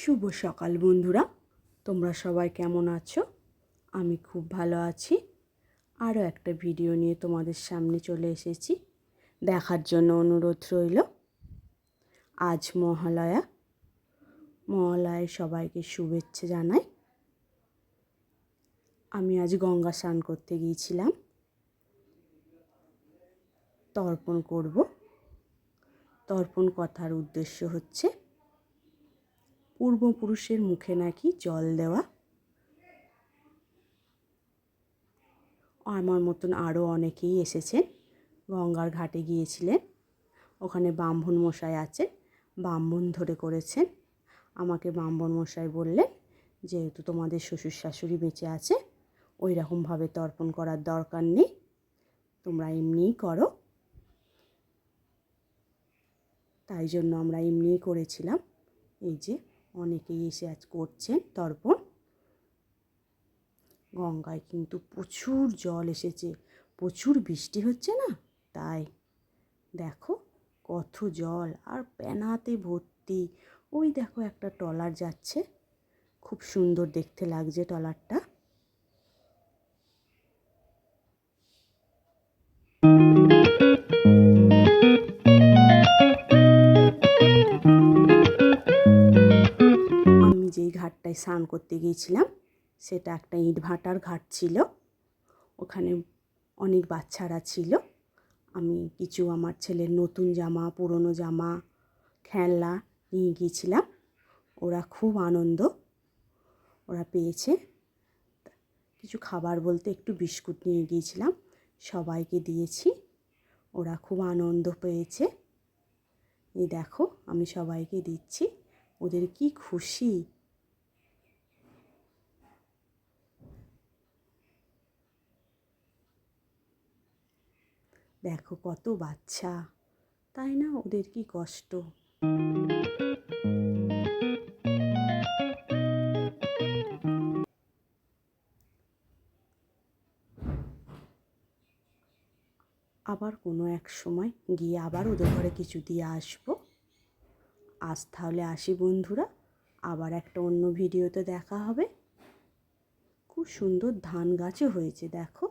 শুভ সকাল বন্ধুরা। তোমরা সবাই কেমন আছো? আমি খুব ভালো আছি। আরও একটা ভিডিও নিয়ে তোমাদের সামনে চলে এসেছি। দেখার জন্য অনুরোধ রইল। আজ মহালয়া। মহালয়ায় সবাইকে শুভেচ্ছা জানাই। আমি আজ গঙ্গা স্নান করতে গিয়েছিলাম। তর্পণ করব। তর্পণ কথার উদ্দেশ্য হচ্ছে পূর্বপুরুষের মুখে নাকি জল দেওয়া? আমার মতন আরও অনেকেই এসেছেন। গঙ্গার ঘাটে গিয়েছিলেন। ওখানে ব্রাহ্মণ মশাই আছেন, ব্রাহ্মণ ধরে করেছেন। আমাকে ব্রাহ্মণ মশাই বললেন, যেহেতু তোমাদের শ্বশুর শাশুড়ি বেঁচে আছে ওই রকমভাবে তর্পণ করার দরকার নেই। তোমরা এমনিই করো। তাই জন্য আমরা এমনিই করেছিলাম। এই যে অনেকেই এসে আজ করছেন তর্পণ গঙ্গায় কিন্তু প্রচুর জল এসেছে, প্রচুর বৃষ্টি হচ্ছে না? তাই দেখো কত জল আর প্যানাতে ভর্তি। ওই দেখো একটা ট্রলার যাচ্ছে, খুব সুন্দর দেখতে লাগছে ট্রলারটা। ঘাটটায় স্নান করতে গিয়েছিলাম। সেটা একটা ইট ভাটার ঘাট ছিল। ওখানে অনেক বাচ্চারা ছিল। আমি কিছু আমার ছেলের নতুন জামা, পুরনো জামা, খেলনা নিয়ে গিয়েছিলাম। ওরা খুব আনন্দ ওরা পেয়েছে। কিছু খাবার বলতে একটু বিস্কুট নিয়ে গিয়েছিলাম। সবাইকে দিয়েছি। ওরা খুব আনন্দ পেয়েছে। এই দেখো, আমি সবাইকে দিচ্ছি। ওদের কি খুশি। দেখো কত বাচ্চা। তাই না ওদের কি কষ্ট? আবার কোনো এক সময় গিয়ে আবার ওদের ঘরে কিছু দিয়ে আসব। আজ তাহলে আসি বন্ধুরা, আবার একটা অন্য ভিডিওতে দেখা হবে। খুব সুন্দর ধান গাছও হয়েছে, দেখো।